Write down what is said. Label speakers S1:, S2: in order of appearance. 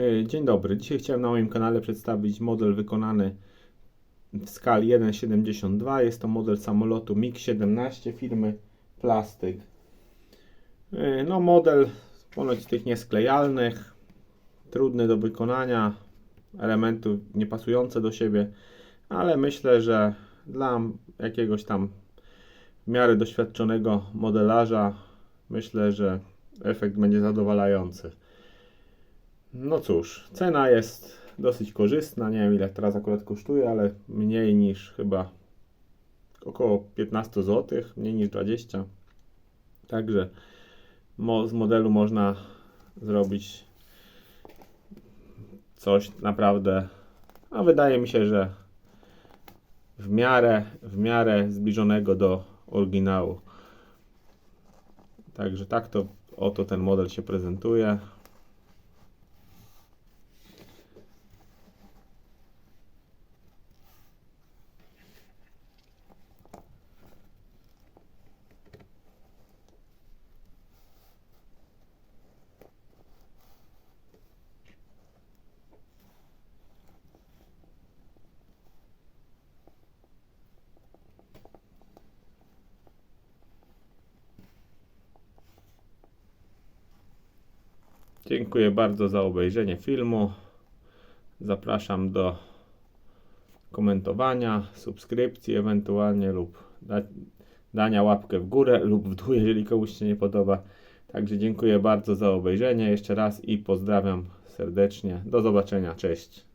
S1: E, Dzień dobry. Dzisiaj chciałem na moim kanale przedstawić model wykonany w skali 1,72. Jest to model samolotu MiG-17 firmy Plastyk. E, No model ponoć tych niesklejalnych, trudny do wykonania, elementy niepasujące do siebie, ale myślę, że dla jakiegoś tam w miarę doświadczonego modelarza myślę, że efekt będzie zadowalający. No cóż, cena jest dosyć korzystna. Nie wiem ile teraz akurat kosztuje, ale mniej niż chyba około 15 zł, mniej niż 20. Także z modelu można zrobić coś naprawdę, a wydaje mi się, że w miarę, w miarę zbliżonego do oryginału. Także tak to oto ten model się prezentuje. Dziękuję bardzo za obejrzenie filmu. Zapraszam do komentowania, subskrypcji ewentualnie lub da, dania łapkę w górę lub w dół, jeżeli komuś się nie podoba. Także dziękuję bardzo za obejrzenie jeszcze raz i pozdrawiam serdecznie. Do zobaczenia. Cześć.